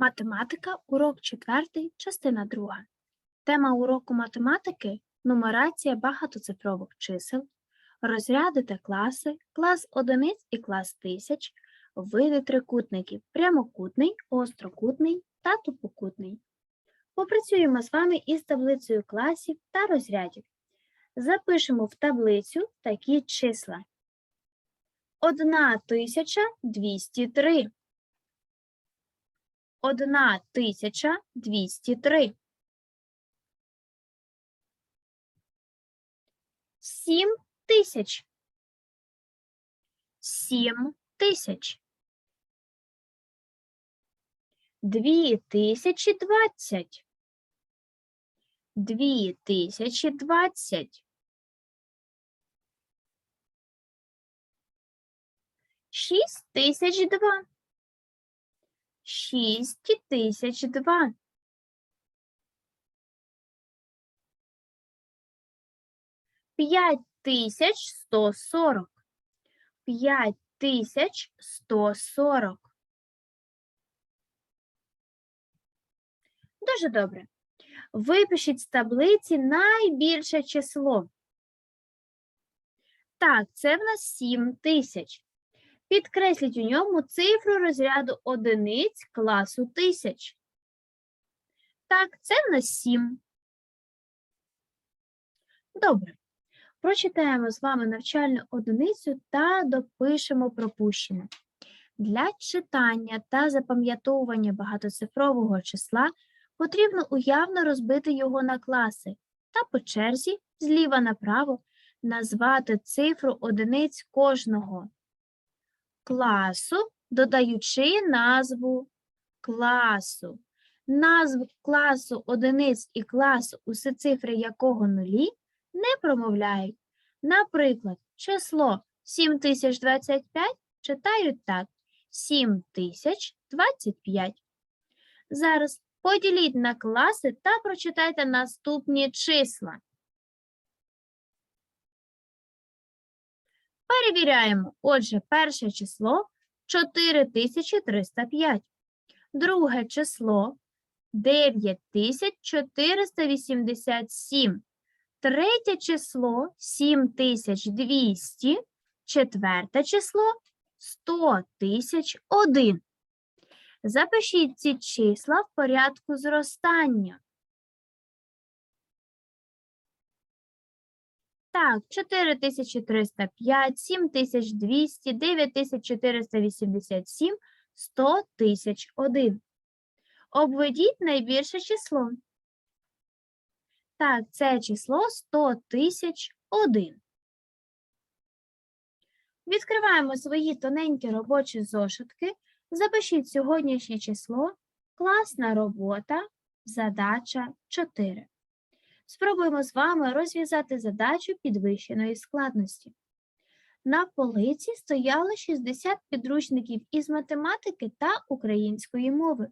Математика, урок 4, частина 2. Тема уроку математики нумерація багатоцифрових чисел, розряди та класи, клас одиниць і клас тисяч, види трикутників, прямокутний, острокутний та тупокутний. Попрацюємо з вами із таблицею класів та розрядів. Запишемо в таблицю такі числа. 1203. Одна тисяча двісті три. Сім тисяч. Сім тисяч. Дві тисячі двадцять. Дві тисячі двадцять. Шість тисяч два. Шість тисяч два. П'ять тисяч сто сорок. П'ять тисяч сто сорок. Дуже добре. Випишіть з таблиці найбільше число. Так, це в нас 7 тисяч. Підкресліть у ньому цифру розряду одиниць класу тисяч. Так, це в нас 7. Добре. Прочитаємо з вами навчальну одиницю та допишемо пропущене. Для читання та запам'ятовування багатоцифрового числа потрібно уявно розбити його на класи та по черзі зліва направо назвати цифру одиниць кожного класу, додаючи назву класу. Назву класу одиниць і класу, усе цифри якого нулі, не промовляють. Наприклад, число 7025 читають так: 7025. Зараз поділіть на класи та прочитайте наступні числа. Перевіряємо. Отже, перше число 4305. Друге число 9487. Третє число 7200. Четверте число 100001. Запишіть ці числа в порядку зростання. Так, 4305, 7200, 9487, 100 тисяч один. Обведіть найбільше число. Так, це число 100 тисяч один. Відкриваємо свої тоненькі робочі зошитки. Запишіть сьогоднішнє число. Класна робота. Задача 4. Спробуємо з вами розв'язати задачу підвищеної складності. На полиці стояло 60 підручників із математики та української мови.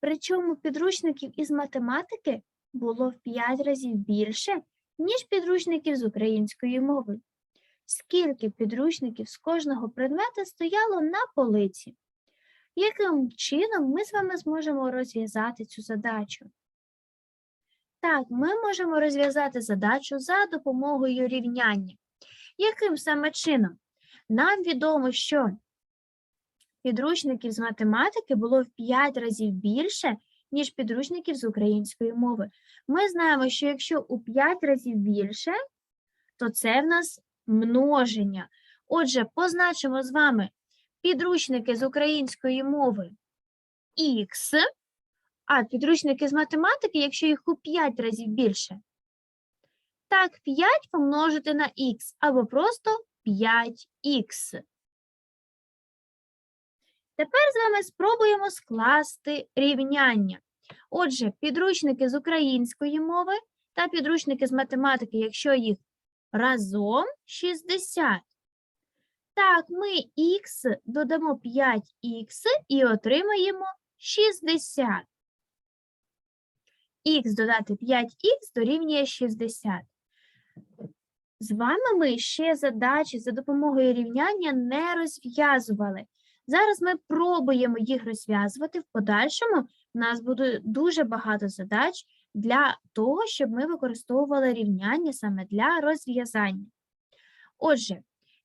Причому підручників із математики було в 5 разів більше, ніж підручників з української мови. Скільки підручників з кожного предмета стояло на полиці? Яким чином ми з вами зможемо розв'язати цю задачу? Так, ми можемо розв'язати задачу за допомогою рівняння. Яким саме чином? Нам відомо, що підручників з математики було в 5 разів більше, ніж підручників з української мови. Ми знаємо, що якщо у 5 разів більше, то це в нас множення. Отже, позначимо з вами підручники з української мови Х, а підручники з математики, якщо їх у 5 разів більше. Так, 5 помножити на х або просто 5х. Тепер з вами спробуємо скласти рівняння. Отже, підручники з української мови та підручники з математики, якщо їх разом 60. Так, ми х додамо 5х і отримаємо 60. Х додати 5х дорівнює 60. З вами ми ще задачі за допомогою рівняння не розв'язували. Зараз ми пробуємо їх розв'язувати. В подальшому у нас буде дуже багато задач для того, щоб ми використовували рівняння саме для розв'язання. Отже,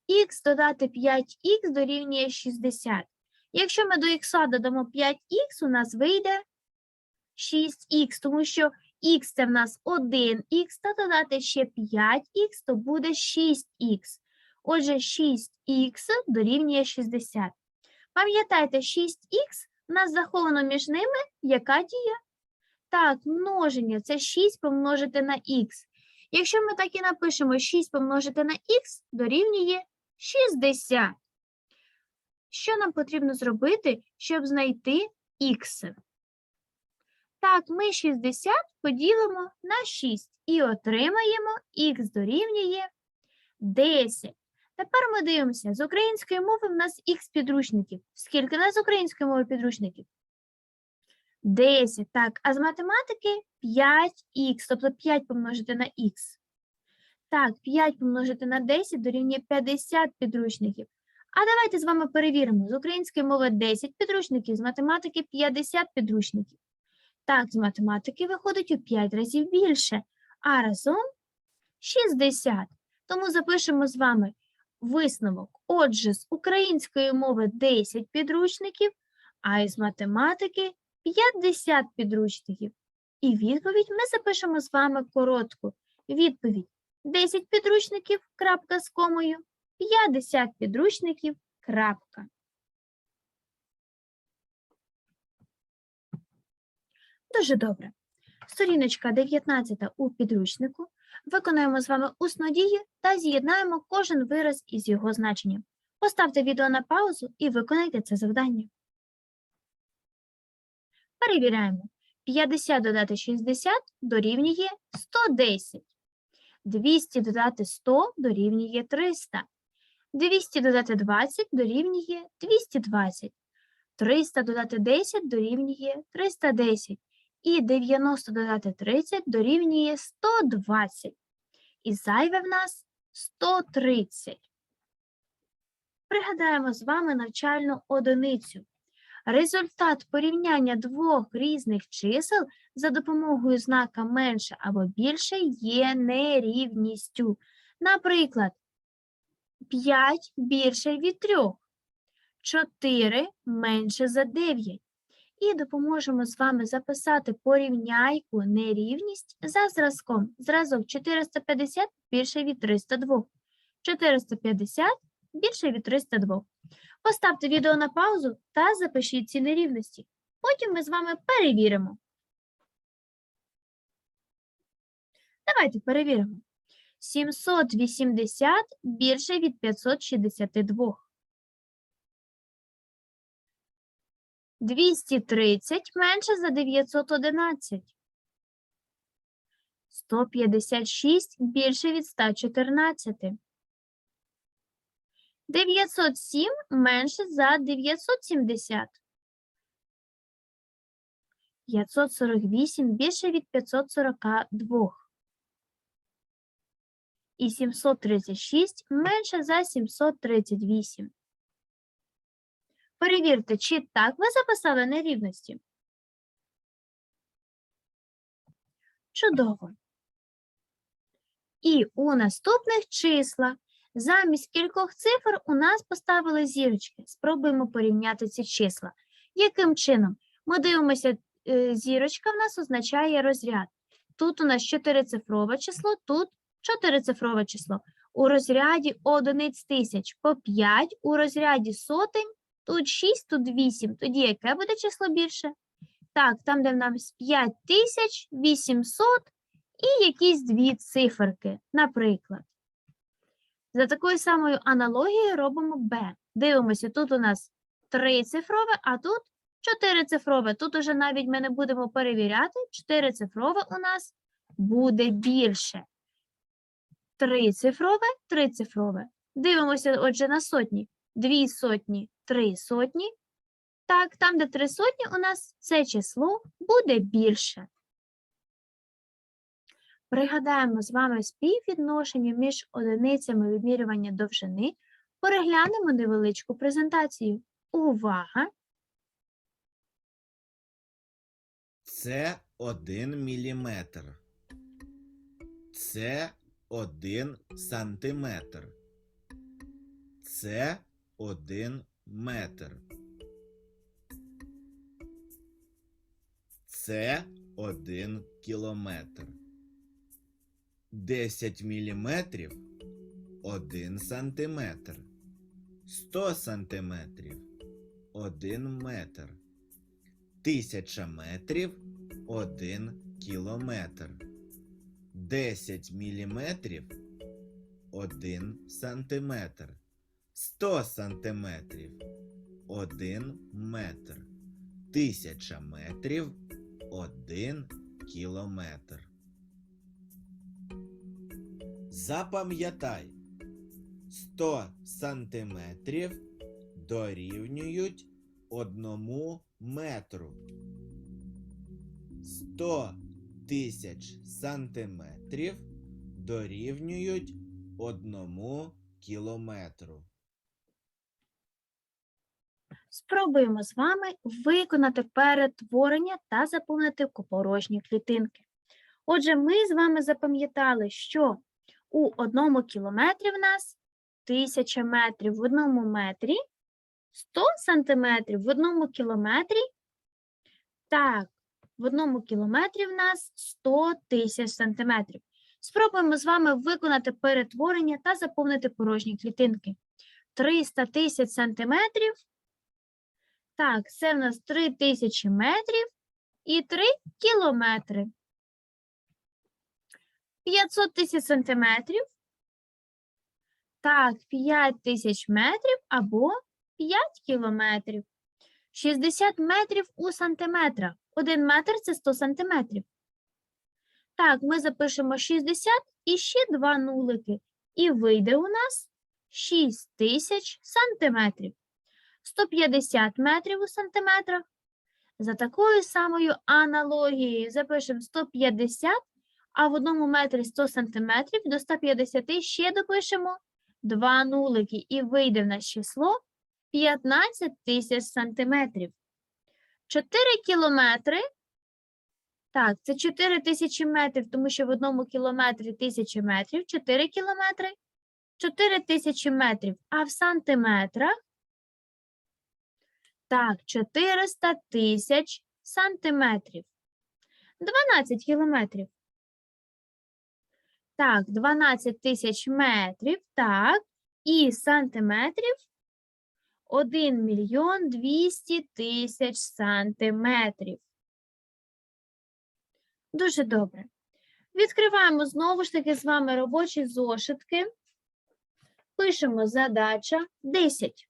х додати 5х дорівнює 60. Якщо ми до х додамо 5х, у нас вийде 6х, тому що х це в нас 1х, та додати ще 5х, то буде 6х. Отже, 6х дорівнює 60. Пам'ятайте, 6х у нас заховано між ними яка дія? Так, множення це 6 помножити на х. Якщо ми так і напишемо 6 помножити на х дорівнює 60. Що нам потрібно зробити, щоб знайти х? Так, ми 60 поділимо на 6 і отримаємо х дорівнює 10. Тепер ми дивимося, з української мови в нас х підручників. Скільки в нас з української мови підручників? 10, так. А з математики 5х, тобто 5 помножити на х. Так, 5 помножити на 10 дорівнює 50 підручників. А давайте з вами перевіримо. З української мови 10 підручників, з математики 50 підручників. Так, з математики виходить у 5 разів більше, а разом 60. Тому запишемо з вами висновок. Отже, з української мови 10 підручників, а із математики 50 підручників. І відповідь ми запишемо з вами коротку. Відповідь 10 підручників, крапка з комою, 50 підручників, крапка. Дуже добре. Сторіночка 19 у підручнику. Виконуємо з вами усну дію та з'єднаємо кожен вираз із його значенням. Поставте відео на паузу і виконайте це завдання. Перевіряємо. 50 додати 60 дорівнює 110. 200 додати 100 дорівнює 300. 200 додати 20 дорівнює 220. 300 додати 10 дорівнює 310. І 90 додати 30 дорівнює 120. І зайве в нас 130. Пригадаємо з вами навчальну одиницю. Результат порівняння двох різних чисел за допомогою знака менше або більше є нерівністю. Наприклад, 5 більше від 3, 4 менше за 9. І допоможемо з вами записати порівняйку нерівність за зразком. Зразок 450 більше від 302. 450 більше від 302. Поставте відео на паузу та запишіть ці нерівності. Потім ми з вами перевіримо. Давайте перевіримо. 780 більше від 562. 230 менше за 911. 156 більше від 114. 907 менше за 970. 548 більше від 542. І 736 менше за 738. Перевірте, чи так ви записали нерівності. Чудово. І у наступних числах замість кількох цифр у нас поставили зірочки. Спробуємо порівняти ці числа. Яким чином? Ми дивимося, е, зірочка в нас означає розряд. Тут у нас чотирицифрове число, тут чотирицифрове число. У розряді одиниць тисяч по 5, у розряді сотень Тут 6, тут 8. Тоді яке буде число більше? Так, там, де в нас 5800 і якісь дві циферки, наприклад. За такою самою аналогією робимо Б. Дивимося, тут у нас трицифрове, а тут чотирицифрове. Тут уже навіть ми не будемо перевіряти, чотирицифрове у нас буде більше. Трицифрове, трицифрове. Дивимося, отже, на сотні. Дві сотні, три сотні. Так, там, де три сотні, у нас це число буде більше. Пригадаємо з вами співвідношення між одиницями вимірювання довжини, переглянемо невеличку презентацію. Увага! Це один міліметр. Це один сантиметр. Це один метр. Це один кілометр. Десять міліметрів один сантиметр. Сто сантиметрів один метр. Тисяча метрів один кілометр. Десять міліметрів один сантиметр. Сто сантиметрів один метр. Тисяча метрів один кілометр. Запам'ятай, 100 сантиметрів дорівнюють одному метру. 100 тисяч сантиметрів дорівнюють одному кілометру. Спробуємо з вами виконати перетворення та заповнити порожні клітинки. Отже, ми з вами запам'ятали, що у одному кілометрі в нас 1000 метрів в одному метрі, 100 сантиметрів в одному кілометрі. Так, в одному кілометрі в нас 100 тисяч сантиметрів. Спробуємо з вами виконати перетворення та заповнити порожні клітинки. 300 тисяч сантиметрів так, це в нас 3000 метрів і 3 кілометри. 500 тисяч сантиметрів. Так, 5 тисяч метрів або 5 кілометрів. 60 метрів у сантиметрах. 1 метр – це 100 сантиметрів. Так, ми запишемо 60 і ще 2 нулики. І вийде у нас 6 тисяч сантиметрів. 150 метрів у сантиметрах. За такою самою аналогією запишемо 150, а в одному метрі 100 сантиметрів до 150 ще допишемо 2 нулики і вийде в нас число 15 тисяч сантиметрів. 4 кілометри. Так, це 4 тисячі метрів, тому що в одному кілометрі 1000 метрів, 4 кілометри, 4 тисячі метрів, а в сантиметрах так, 400 тисяч сантиметрів. 12 кілометрів. Так, 12 тисяч метрів, так, і сантиметрів 1 мільйон 200 тисяч сантиметрів. Дуже добре. Відкриваємо знову ж таки з вами робочі зошитки. Пишемо задача 10.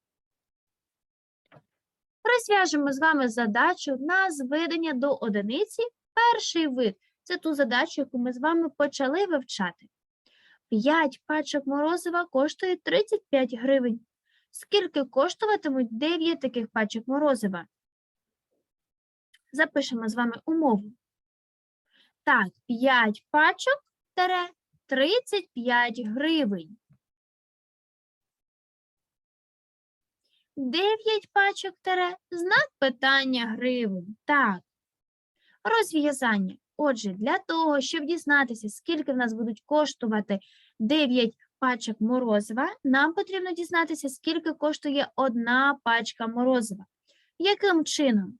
Розв'яжемо з вами задачу на зведення до одиниці перший вид. Це ту задачу, яку ми з вами почали вивчати. 5 пачок морозива коштує 35 гривень. Скільки коштуватимуть 9 таких пачок морозива? Запишемо з вами умову. Так, 5 пачок тере 35 гривень. 9 пачок тере, знак питання гривень. Так. Розв'язання. Отже, для того, щоб дізнатися, скільки в нас будуть коштувати 9 пачок морозива, нам потрібно дізнатися, скільки коштує одна пачка морозива. Яким чином?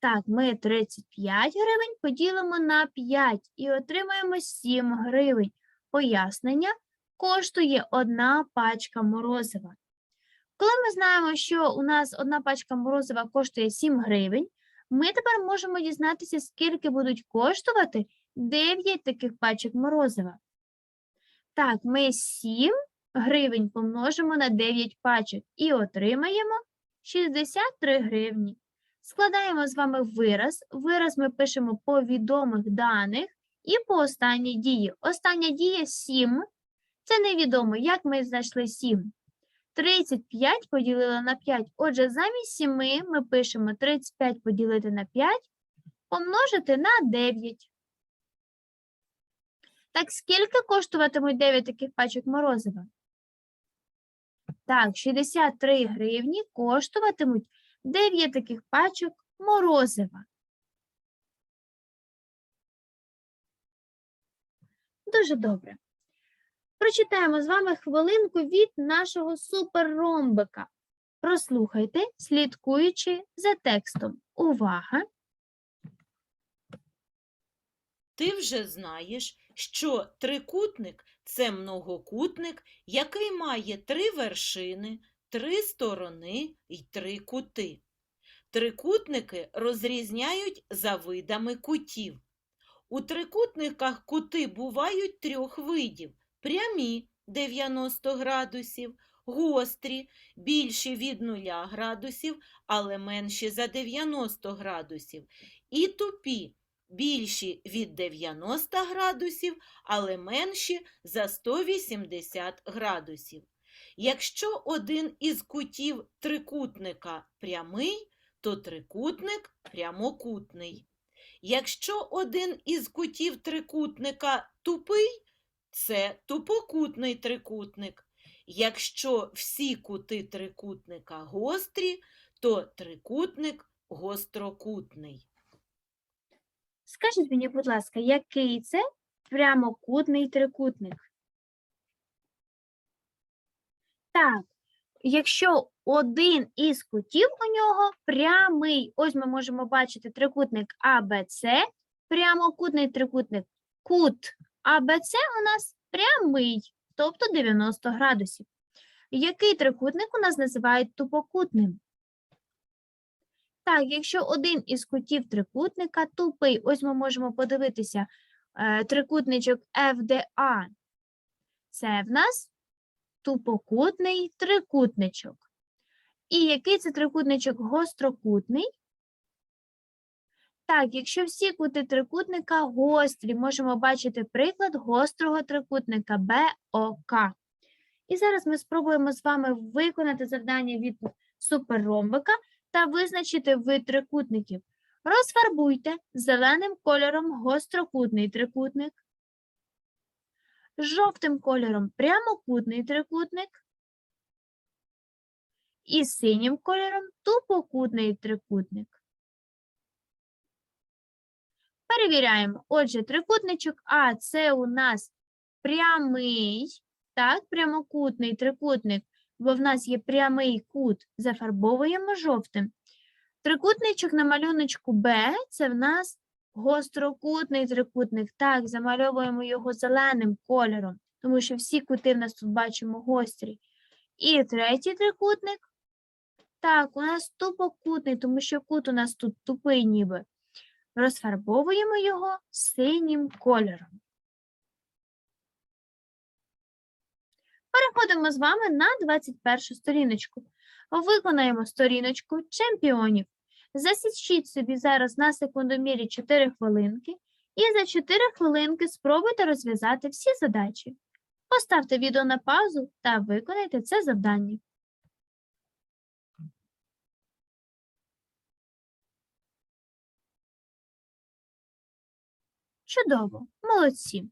Так, ми 35 гривень поділимо на 5 і отримаємо 7 гривень. Пояснення коштує одна пачка морозива. Коли ми знаємо, що у нас одна пачка морозива коштує 7 гривень, ми тепер можемо дізнатися, скільки будуть коштувати 9 таких пачок морозива. Так, ми 7 гривень помножимо на 9 пачок і отримаємо 63 гривні. Складаємо з вами вираз. Вираз ми пишемо по відомих даних і по останній дії. Остання дія 7. Це невідомо, як ми знайшли 7. 35 поділили на 5. Отже, замість 7 ми пишемо 35 поділити на 5, помножити на 9. Так скільки коштуватимуть 9 таких пачок морозива? Так, 63 гривні коштуватимуть 9 таких пачок морозива. Дуже добре. Прочитаємо з вами хвилинку від нашого суперромбика. Прослухайте, слідкуючи за текстом. Увага! Ти вже знаєш, що трикутник це многокутник, який має три вершини, три сторони і три кути. Трикутники розрізняють за видами кутів. У трикутниках кути бувають трьох видів: прямі 90 градусів, гострі, більші від 0 градусів, але менші за 90 градусів, і тупі, більші від 90 градусів, але менші за 180 градусів. Якщо один із кутів трикутника прямий, то трикутник прямокутний. Якщо один із кутів трикутника тупий, це тупокутний трикутник. Якщо всі кути трикутника гострі, то трикутник гострокутний. Скажіть мені, будь ласка, який це прямокутний трикутник? Так, якщо один із кутів у нього прямий, ось ми можемо бачити трикутник АБЦ, прямокутний трикутник, кут АБЦ у нас прямий, тобто 90 градусів. Який трикутник у нас називають тупокутним? Так, якщо один із кутів трикутника тупий, ось ми можемо подивитися е, трикутничок FDA. Це в нас тупокутний трикутничок. І який це трикутничок гострокутний? Так, якщо всі кути трикутника гострі, можемо бачити приклад гострого трикутника БОК. І зараз ми спробуємо з вами виконати завдання від суперромбика та визначити вид трикутників. Розфарбуйте зеленим кольором гострокутний трикутник, жовтим кольором прямокутний трикутник і синім кольором тупокутний трикутник. Перевіряємо. Отже, трикутничок А це у нас прямий, так, прямокутний трикутник, бо в нас є прямий кут, зафарбовуємо жовтим. Трикутничок на малюночку Б це в нас гострокутний трикутник. Так, замальовуємо його зеленим кольором, тому що всі кути в нас тут бачимо гострі. І третій трикутник. Так, у нас тупокутний, тому що кут у нас тут тупий ніби. Розфарбовуємо його синім кольором. Переходимо з вами на 21 сторіночку. Виконаємо сторіночку чемпіонів. Засічіть собі зараз на секундомірі 4 хвилинки і за 4 хвилинки спробуйте розв'язати всі задачі. Поставте відео на паузу та виконайте це завдання. Чудово, молодці.